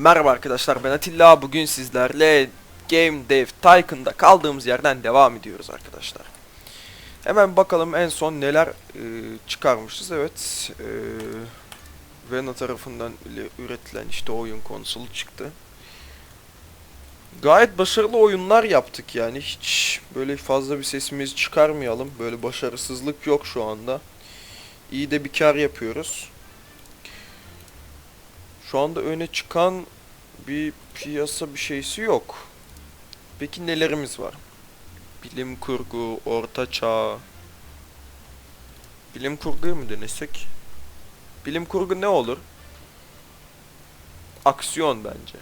Merhaba arkadaşlar ben Atilla. Bugün sizlerle Game Dev Tycoon'da kaldığımız yerden devam ediyoruz arkadaşlar. Hemen bakalım en son neler e, çıkarmışız. Evet. E, Vena tarafından ile üretilen işte oyun konsolu çıktı. Gayet başarılı oyunlar yaptık yani. Hiç böyle fazla bir sesimizi çıkarmayalım. Böyle başarısızlık yok şu anda. İyi de bir kar yapıyoruz. Şu anda öne çıkan bir piyasa bir şeysi yok. Peki nelerimiz var? Bilim kurgu, orta çağ. Bilim kurguyu mu denesek? Bilim kurgu ne olur? Aksiyon bence.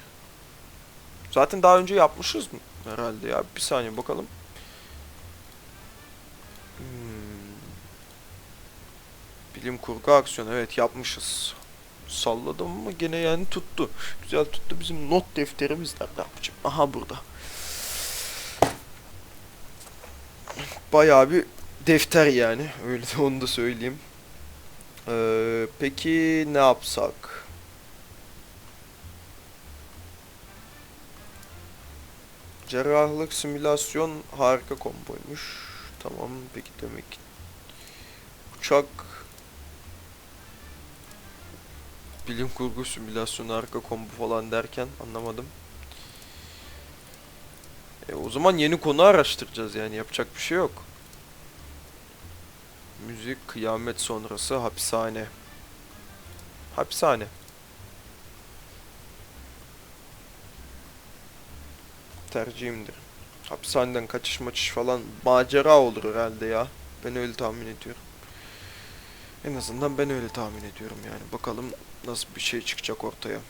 Zaten daha önce yapmışız mı? Herhalde ya. Bir saniye bakalım. Hmm. Bilim kurgu aksiyon evet yapmışız. Salladım ama gene yani tuttu. Güzel tuttu. Bizim not defterimiz nerede yapacağım? Aha burada. Bayağı bir defter yani. Öyle de onu da söyleyeyim. Ee, peki ne yapsak? Cerrahlık simülasyon harika komboymuş. Tamam peki demek uçak bilim kurgu simülasyonu arka combo falan derken anlamadım. E, o zaman yeni konu araştıracağız yani yapacak bir şey yok. Müzik kıyamet sonrası hapishane. Hapishane. Tercihimdir. Hapishaneden kaçış maçış falan macera olur herhalde ya. Ben öyle tahmin ediyorum. En azından ben öyle tahmin ediyorum yani. Bakalım nasıl bir şey çıkacak ortaya.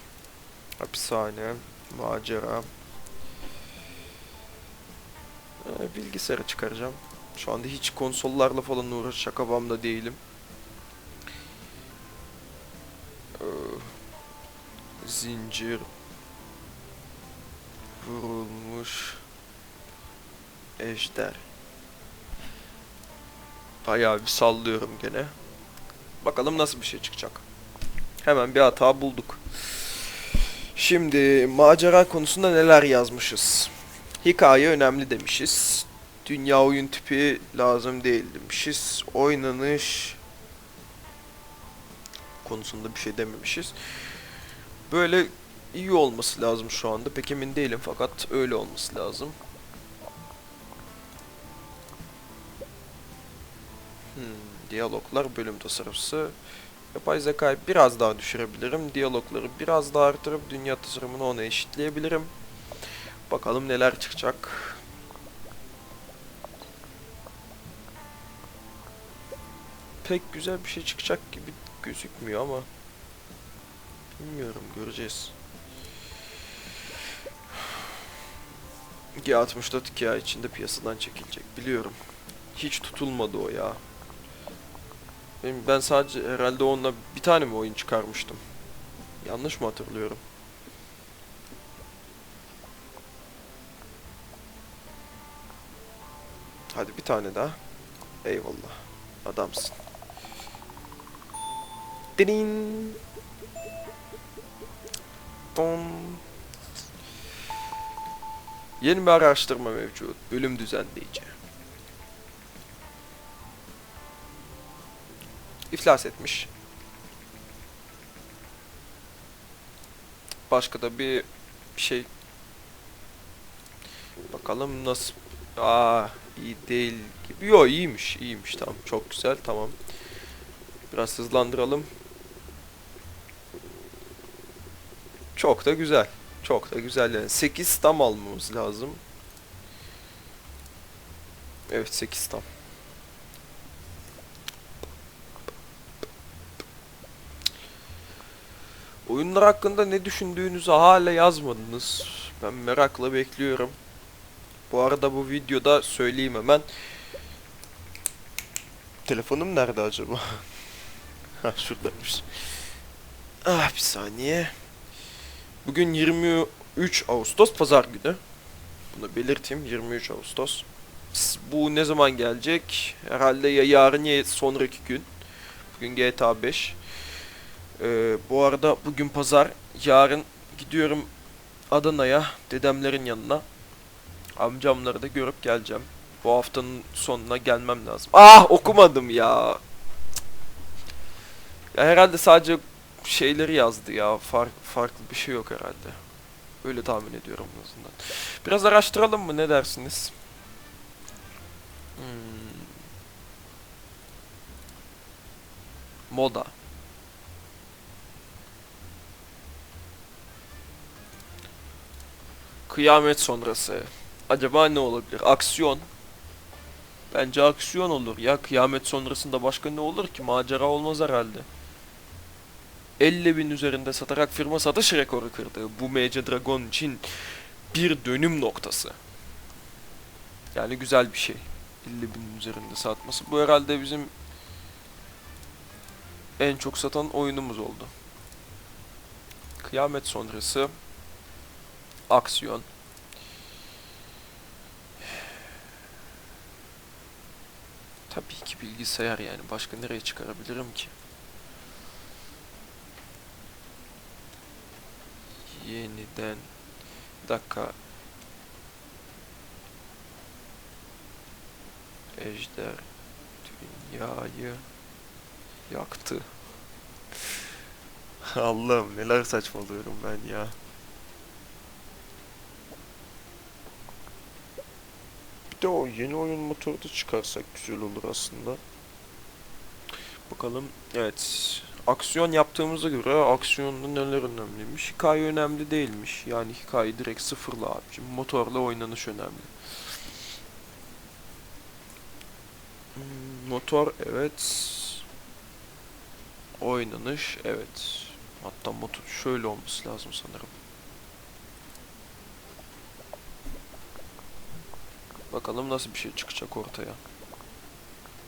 Hapishane, macera. Ee, bilgisayara çıkaracağım. Şu anda hiç konsollarla falan uğraşacak havamda değilim. Ee, zincir vurulmuş ejder. Bayağı bir sallıyorum gene. Bakalım nasıl bir şey çıkacak. Hemen bir hata bulduk. Şimdi macera konusunda neler yazmışız? Hikaye önemli demişiz. Dünya oyun tipi lazım değil demişiz. Oynanış konusunda bir şey dememişiz. Böyle iyi olması lazım şu anda. Pek emin değilim fakat öyle olması lazım. Hmm, diyaloglar bölüm tasarımcısı. Yapay zekayı biraz daha düşürebilirim. Diyalogları biraz daha artırıp dünya tasarımını ona eşitleyebilirim. Bakalım neler çıkacak. Pek güzel bir şey çıkacak gibi gözükmüyor ama bilmiyorum göreceğiz. G64 2 ay içinde piyasadan çekilecek biliyorum. Hiç tutulmadı o ya. Benim, ben sadece herhalde onunla bir tane mi oyun çıkarmıştım? Yanlış mı hatırlıyorum? Hadi bir tane daha. Eyvallah. Adamsın. Dinin. Don. Yeni bir araştırma mevcut. Bölüm düzenleyici. İflas etmiş. Başka da bir şey. Bakalım nasıl. Aa iyi değil gibi. Yo iyiymiş, iyiymiş tamam. Çok güzel tamam. Biraz hızlandıralım. Çok da güzel. Çok da güzel yani. 8 tam almamız lazım. Evet 8 tam. Oyunlar hakkında ne düşündüğünüzü hala yazmadınız. Ben merakla bekliyorum. Bu arada bu videoda söyleyeyim hemen. Telefonum nerede acaba? ha şuradaymış. Ah bir saniye. Bugün 23 Ağustos pazar günü. Bunu belirteyim 23 Ağustos. Bu ne zaman gelecek? Herhalde ya yarın ya sonraki gün. Bugün GTA 5. Ee, bu arada bugün pazar, yarın gidiyorum Adana'ya dedemlerin yanına. Amcamları da görüp geleceğim. Bu haftanın sonuna gelmem lazım. Ah okumadım ya. Ya herhalde sadece şeyleri yazdı ya. Far, farklı bir şey yok herhalde. Öyle tahmin ediyorum en azından. Biraz araştıralım mı ne dersiniz? Hmm. Moda. Kıyamet sonrası. Acaba ne olabilir? Aksiyon. Bence aksiyon olur ya. Kıyamet sonrasında başka ne olur ki? Macera olmaz herhalde. 50 bin üzerinde satarak firma satış rekoru kırdı. Bu MC Dragon için bir dönüm noktası. Yani güzel bir şey. 50 bin üzerinde satması. Bu herhalde bizim en çok satan oyunumuz oldu. Kıyamet sonrası aksiyon. Tabii ki bilgisayar yani. Başka nereye çıkarabilirim ki? Yeniden bir dakika Ejder dünyayı yaktı. Allah'ım neler saçmalıyorum ben ya. De o yeni oyun motoru da çıkarsak güzel olur aslında. Bakalım. Evet. Aksiyon yaptığımıza göre aksiyonda neler önemliymiş? Hikaye önemli değilmiş. Yani hikaye direkt sıfırla abicim. Motorla oynanış önemli. Hmm, Motor evet. Oynanış evet. Hatta motor şöyle olması lazım sanırım. Bakalım nasıl bir şey çıkacak ortaya.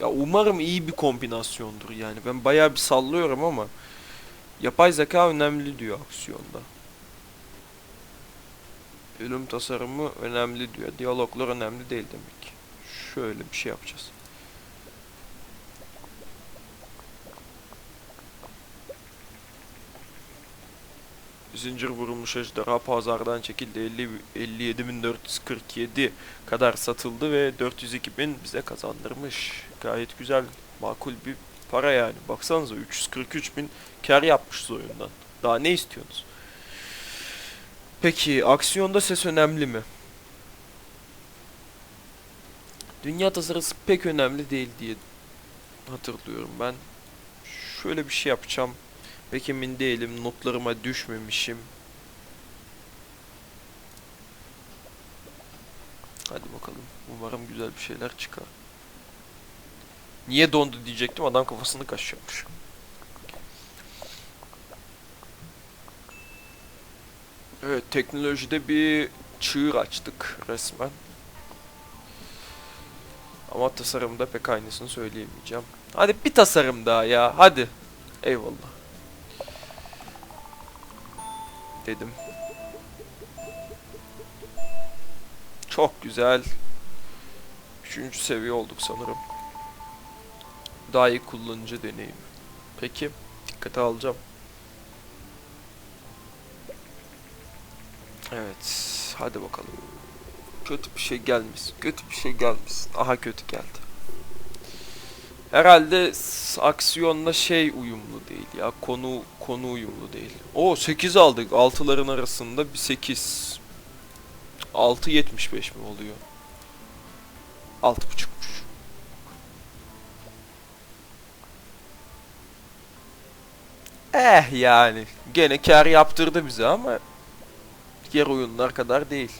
Ya umarım iyi bir kombinasyondur yani. Ben bayağı bir sallıyorum ama yapay zeka önemli diyor aksiyonda. Ölüm tasarımı önemli diyor. Diyaloglar önemli değil demek. Şöyle bir şey yapacağız. Zincir vurulmuş ejderha pazardan çekildi. 50 57.447 kadar satıldı ve 402.000 bize kazandırmış. Gayet güzel, makul bir para yani. Baksanıza 343.000 kar yapmışız oyundan. Daha ne istiyorsunuz? Peki aksiyonda ses önemli mi? Dünya tasarısı pek önemli değil diye hatırlıyorum ben. Şöyle bir şey yapacağım. Pek emin değilim. Notlarıma düşmemişim. Hadi bakalım. Umarım güzel bir şeyler çıkar. Niye dondu diyecektim. Adam kafasını kaşıyormuş. Evet teknolojide bir çığır açtık resmen. Ama tasarımda pek aynısını söyleyemeyeceğim. Hadi bir tasarım daha ya. Hadi. Eyvallah. Dedim. Çok güzel. Üçüncü seviye olduk sanırım. Daha iyi kullanıcı deneyimi. Peki. Dikkate alacağım. Evet. Hadi bakalım. Kötü bir şey gelmesin. Kötü bir şey gelmesin. Aha kötü geldi. Herhalde aksiyonla şey uyumlu değil ya. Konu konu uyumlu değil. O 8 aldık. 6'ların arasında bir 8. 6.75 mi oluyor? 6.5'muş. Eh yani. Gene kar yaptırdı bize ama diğer oyunlar kadar değil.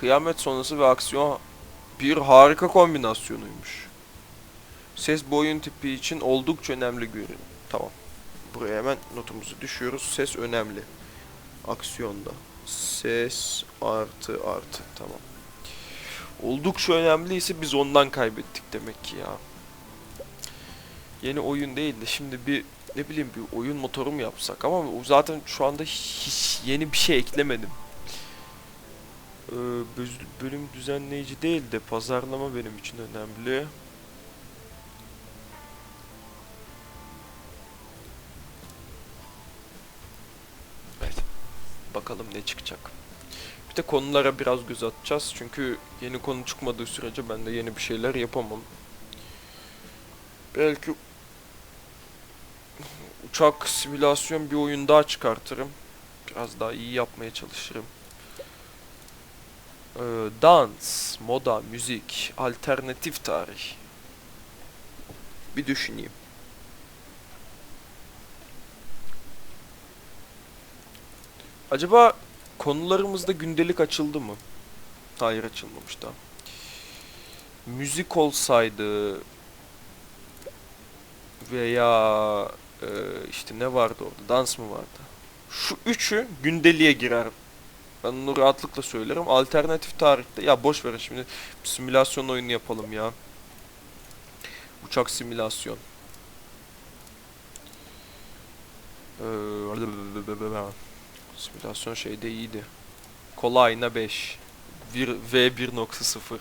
Kıyamet sonrası ve aksiyon bir harika kombinasyonuymuş. Ses bu oyun tipi için oldukça önemli görün. Tamam. Buraya hemen notumuzu düşüyoruz. Ses önemli. Aksiyonda. Ses artı artı. Tamam. Oldukça önemliyse biz ondan kaybettik demek ki ya. Yeni oyun değil de şimdi bir ne bileyim bir oyun motoru mu yapsak ama zaten şu anda hiç yeni bir şey eklemedim. Ee, bölüm düzenleyici değil de pazarlama benim için önemli. Evet. Bakalım ne çıkacak. Bir de konulara biraz göz atacağız. Çünkü yeni konu çıkmadığı sürece ben de yeni bir şeyler yapamam. Belki uçak simülasyon bir oyun daha çıkartırım. Biraz daha iyi yapmaya çalışırım. Ee, dans, moda, müzik, alternatif tarih. Bir düşüneyim. Acaba konularımızda gündelik açıldı mı? Hayır açılmamış da. Müzik olsaydı veya e, işte ne vardı orada? Dans mı vardı? Şu üçü gündeliğe girer. Ben onu rahatlıkla söylerim. Alternatif tarihte ya boş verin şimdi simülasyon oyunu yapalım ya. Uçak simülasyon. Ee, simülasyon şeyde iyiydi. Kolayına 5. Bir- V1.0.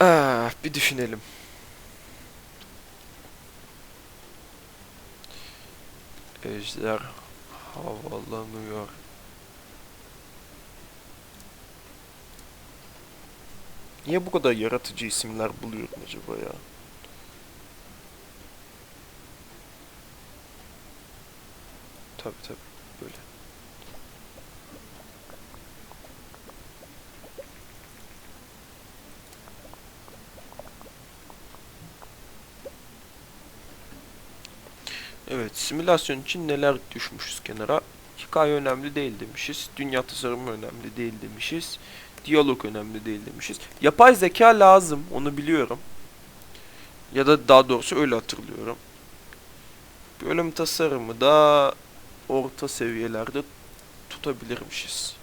Ah, bir düşünelim. Ejder havalanıyor. Niye bu kadar yaratıcı isimler buluyorum acaba ya? Tabi tabi böyle. Evet, simülasyon için neler düşmüşüz kenara? Hikaye önemli değil demişiz. Dünya tasarımı önemli değil demişiz. Diyalog önemli değil demişiz. Yapay zeka lazım, onu biliyorum. Ya da daha doğrusu öyle hatırlıyorum. Bölüm tasarımı da orta seviyelerde tutabilirmişiz.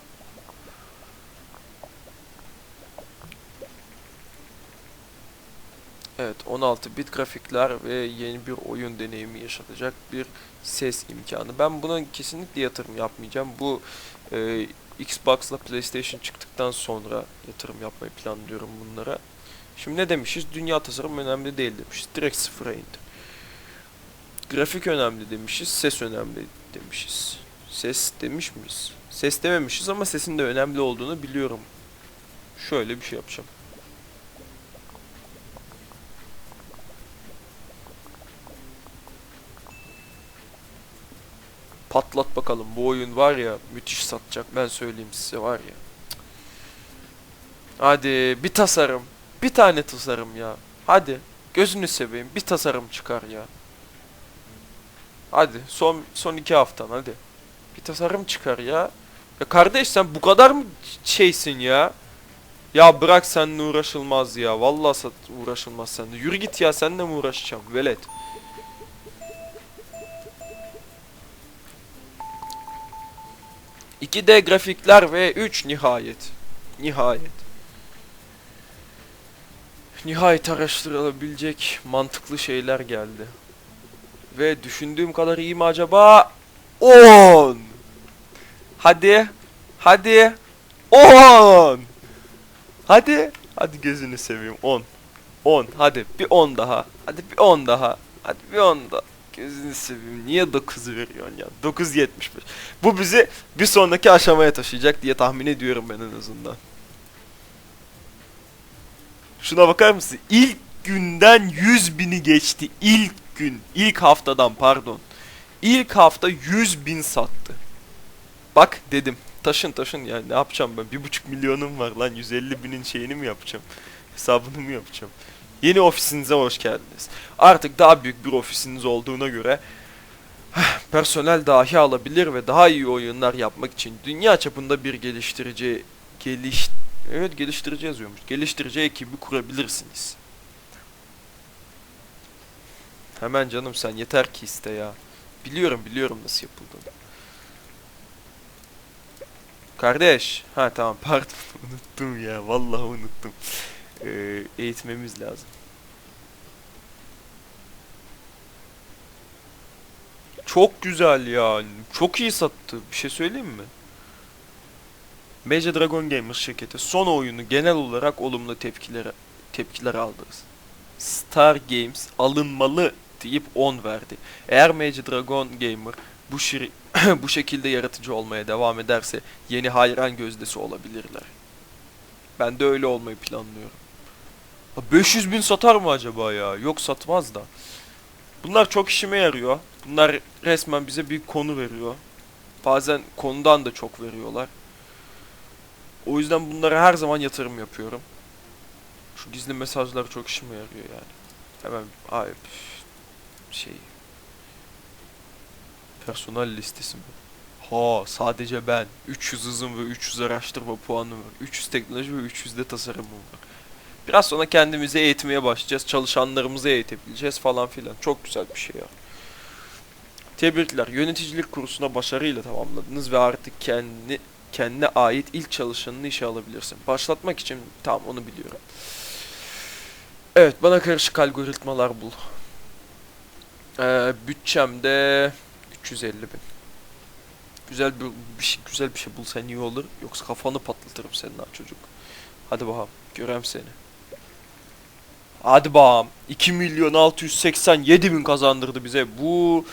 Evet 16 bit grafikler ve yeni bir oyun deneyimi yaşatacak bir ses imkanı. Ben buna kesinlikle yatırım yapmayacağım. Bu e, Xbox'la PlayStation çıktıktan sonra yatırım yapmayı planlıyorum bunlara. Şimdi ne demişiz? Dünya tasarım önemli değil demişiz. Direkt sıfıra indi. Grafik önemli demişiz. Ses önemli demişiz. Ses demiş miyiz? Ses dememişiz ama sesin de önemli olduğunu biliyorum. Şöyle bir şey yapacağım. Patlat bakalım. Bu oyun var ya müthiş satacak. Ben söyleyeyim size var ya. Hadi bir tasarım. Bir tane tasarım ya. Hadi. Gözünü seveyim. Bir tasarım çıkar ya. Hadi. Son son iki haftan hadi. Bir tasarım çıkar ya. Ya kardeş sen bu kadar mı şeysin ya? Ya bırak seninle uğraşılmaz ya. Vallahi uğraşılmaz seninle. Yürü git ya seninle mi uğraşacağım? Velet. İki d grafikler ve 3 nihayet. Nihayet. Nihayet araştırılabilecek mantıklı şeyler geldi. Ve düşündüğüm kadar iyi mi acaba? 10. Hadi. Hadi. 10. Hadi. Hadi gözünü seveyim 10. 10. Hadi bir 10 daha. Hadi bir 10 daha. Hadi bir 10 daha. Gözünü seveyim. Niye 9'u veriyorsun ya? 9.75. Bu bizi bir sonraki aşamaya taşıyacak diye tahmin ediyorum ben en azından. Şuna bakar mısın? İlk günden 100 bini geçti. İlk gün. ilk haftadan pardon. İlk hafta 100 bin sattı. Bak dedim. Taşın taşın ya ne yapacağım ben? Bir buçuk milyonum var lan. 150 binin şeyini mi yapacağım? Hesabını mı yapacağım? Yeni ofisinize hoş geldiniz. Artık daha büyük bir ofisiniz olduğuna göre personel dahi alabilir ve daha iyi oyunlar yapmak için dünya çapında bir geliştirici geliş evet geliştirici yazıyormuş. Geliştirici ekibi kurabilirsiniz. Hemen canım sen yeter ki iste ya. Biliyorum biliyorum nasıl yapıldığını. Kardeş. Ha tamam pardon unuttum ya vallahi unuttum. Ee, eğitmemiz lazım. Çok güzel ya. Çok iyi sattı. Bir şey söyleyeyim mi? Major Dragon Gamers şirketi son oyunu genel olarak olumlu tepkileri tepkiler aldı. Star Games alınmalı deyip 10 verdi. Eğer Major Dragon Gamer bu şiri bu şekilde yaratıcı olmaya devam ederse yeni hayran gözdesi olabilirler. Ben de öyle olmayı planlıyorum. Ha, 500 bin satar mı acaba ya? Yok satmaz da. Bunlar çok işime yarıyor. Bunlar resmen bize bir konu veriyor. Bazen konudan da çok veriyorlar. O yüzden bunlara her zaman yatırım yapıyorum. Şu gizli mesajlar çok işime yarıyor yani. Hemen ay şey personel listesi mi? Ha sadece ben 300 hızım ve 300 araştırma puanım var. 300 teknoloji ve 300 de tasarımım var. Biraz sonra kendimizi eğitmeye başlayacağız. Çalışanlarımızı eğitebileceğiz falan filan. Çok güzel bir şey ya. Tebrikler. Yöneticilik kursuna başarıyla tamamladınız ve artık kendi kendine ait ilk çalışanını işe alabilirsin. Başlatmak için tamam onu biliyorum. Evet bana karışık algoritmalar bul. Ee, bütçemde 350 bin. Güzel bir, bir şey, güzel bir şey bulsan iyi olur. Yoksa kafanı patlatırım senin ha çocuk. Hadi bakalım. Görem seni. Hadi bakalım. 2 milyon 687 bin kazandırdı bize. Bu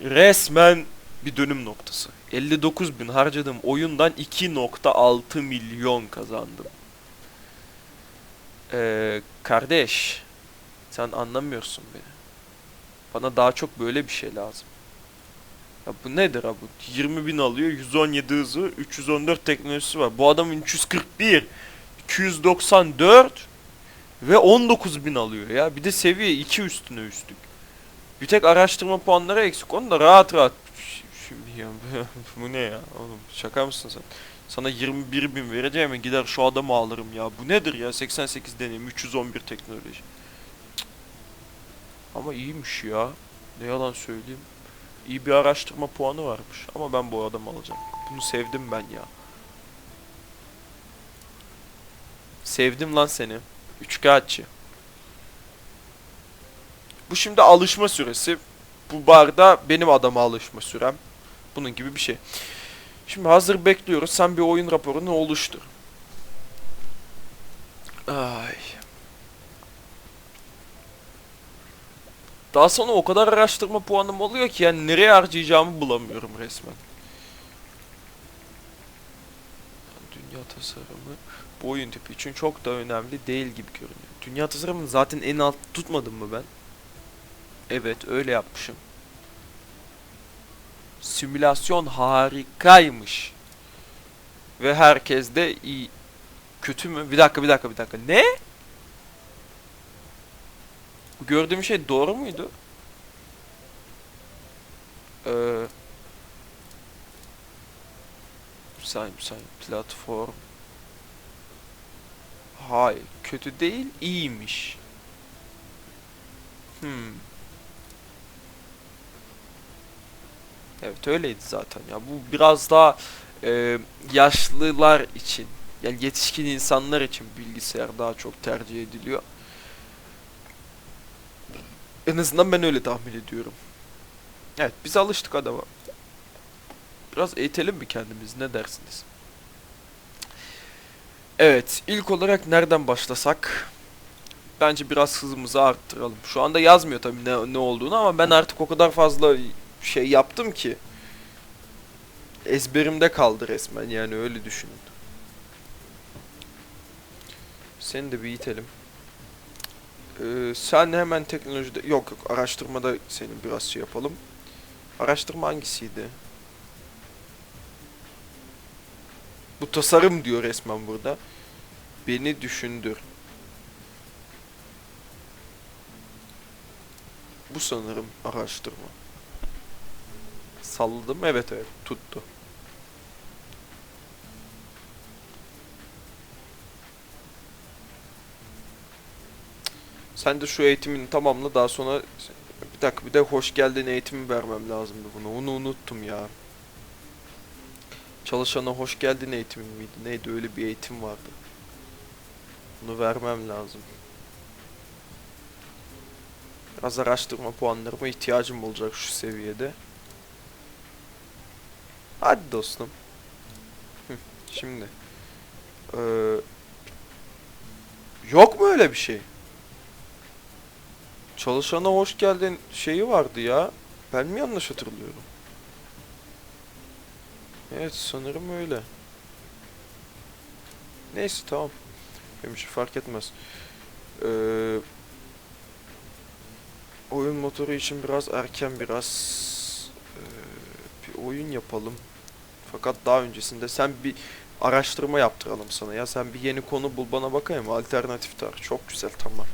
resmen bir dönüm noktası. 59 bin harcadığım oyundan 2.6 milyon kazandım. Ee, kardeş, sen anlamıyorsun beni. Bana daha çok böyle bir şey lazım. Ya bu nedir abi? 20 bin alıyor, 117 hızı, 314 teknolojisi var. Bu adamın 341, 294 ve 19 bin alıyor ya. Bir de seviye 2 üstüne üstlük. Bir tek araştırma puanları eksik. Onu da rahat rahat. Bu ne ya oğlum şaka mısın sen? Sana 21 bin vereceğim gider şu adamı alırım ya. Bu nedir ya 88 deneyim 311 teknoloji. Ama iyiymiş ya. Ne yalan söyleyeyim. İyi bir araştırma puanı varmış. Ama ben bu adamı alacağım. Bunu sevdim ben ya. Sevdim lan seni. Üçkağıtçı. Bu şimdi alışma süresi. Bu barda benim adama alışma sürem. Bunun gibi bir şey. Şimdi hazır bekliyoruz. Sen bir oyun raporunu oluştur. Ay. Daha sonra o kadar araştırma puanım oluyor ki yani nereye harcayacağımı bulamıyorum resmen. Dünya tasarımı bu oyun tipi için çok da önemli değil gibi görünüyor. Dünya tasarımını zaten en alt tutmadım mı ben? Evet öyle yapmışım. Simülasyon harikaymış. Ve herkes de iyi. Kötü mü? Bir dakika bir dakika bir dakika. Ne? Gördüğüm şey doğru muydu? Ee, say say platform. Hayır, kötü değil, iyiymiş. Hmm. Evet öyleydi zaten ya. Bu biraz daha e, yaşlılar için, yani yetişkin insanlar için bilgisayar daha çok tercih ediliyor. En azından ben öyle tahmin ediyorum. Evet biz alıştık adama. Biraz eğitelim mi kendimizi ne dersiniz? Evet ilk olarak nereden başlasak? Bence biraz hızımızı arttıralım. Şu anda yazmıyor tabii ne, ne olduğunu ama ben artık o kadar fazla şey yaptım ki. Ezberimde kaldı resmen yani öyle düşünün. Seni de bir itelim. Ee, sen hemen teknolojide yok yok araştırmada senin biraz şey yapalım. Araştırma hangisiydi? Bu tasarım diyor resmen burada. Beni düşündür. Bu sanırım araştırma. Salladım evet evet tuttu. Sen de şu eğitimini tamamla daha sonra bir dakika bir de hoş geldin eğitimi vermem lazımdı bunu. Onu unuttum ya. Çalışana hoş geldin eğitimi miydi? Neydi öyle bir eğitim vardı. Bunu vermem lazım. Biraz araştırma puanlarıma ihtiyacım olacak şu seviyede. Hadi dostum. Şimdi. Ee, yok mu öyle bir şey? Çalışana hoş geldin şeyi vardı ya. Ben mi yanlış hatırlıyorum? Evet sanırım öyle. Neyse tamam. Benim için fark etmez. Ee, oyun motoru için biraz erken biraz ee, bir oyun yapalım. Fakat daha öncesinde sen bir araştırma yaptıralım sana ya. Sen bir yeni konu bul bana bakayım. Alternatif tar. Çok güzel tamam.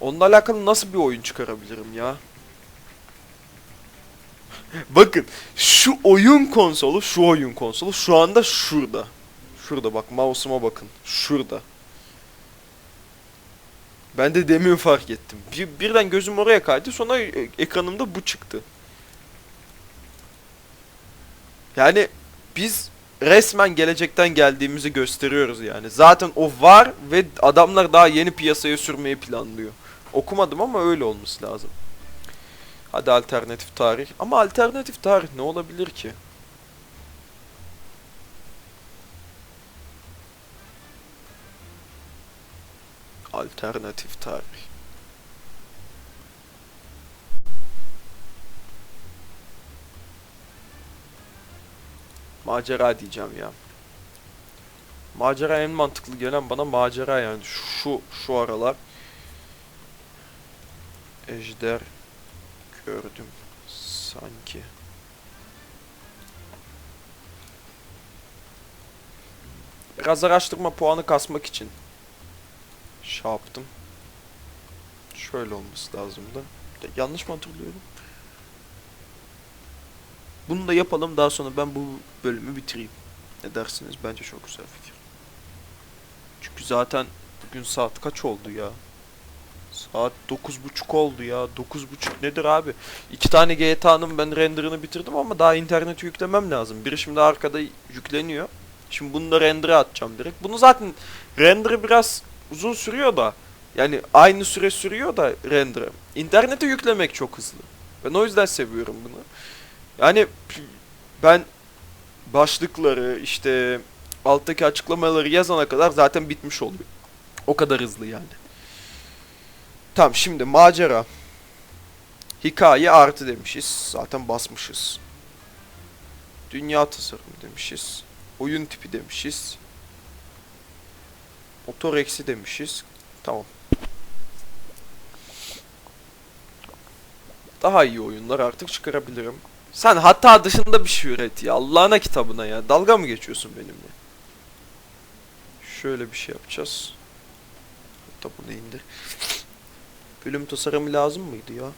Onunla alakalı nasıl bir oyun çıkarabilirim ya? Bakın şu oyun konsolu, şu oyun konsolu şu anda şurada. Şurada bak mouse'uma bakın. Şurada. Ben de demin fark ettim. Bir, birden gözüm oraya kaydı sonra e- ekranımda bu çıktı. Yani biz resmen gelecekten geldiğimizi gösteriyoruz yani. Zaten o var ve adamlar daha yeni piyasaya sürmeyi planlıyor. Okumadım ama öyle olması lazım. Hadi alternatif tarih. Ama alternatif tarih ne olabilir ki? Alternatif tarih. Macera diyeceğim ya. Macera en mantıklı gelen bana macera yani şu şu aralar. Ejder gördüm sanki. Biraz araştırma puanı kasmak için şey yaptım. Şöyle olması lazımdı. Ya, Yanlış mı hatırlıyorum? Bunu da yapalım daha sonra ben bu bölümü bitireyim. Ne dersiniz? Bence çok güzel fikir. Çünkü zaten bugün saat kaç oldu ya? Saat 9.30 oldu ya. 9.30 nedir abi? İki tane GTA'nın ben renderını bitirdim ama daha internete yüklemem lazım. Biri şimdi arkada yükleniyor. Şimdi bunu da render'a atacağım direkt. Bunu zaten render'ı biraz uzun sürüyor da. Yani aynı süre sürüyor da render'ı. İnternete yüklemek çok hızlı. Ben o yüzden seviyorum bunu. Yani ben başlıkları işte alttaki açıklamaları yazana kadar zaten bitmiş oluyor. O kadar hızlı yani. Tamam şimdi macera. Hikaye artı demişiz. Zaten basmışız. Dünya tasarımı demişiz. Oyun tipi demişiz. Motor eksi demişiz. Tamam. Daha iyi oyunlar artık çıkarabilirim. Sen hatta dışında bir şey üret ya. Allah'ına kitabına ya. Dalga mı geçiyorsun benimle? Şöyle bir şey yapacağız. Hatta bunu indir. Bölüm tasarımı lazım mıydı ya?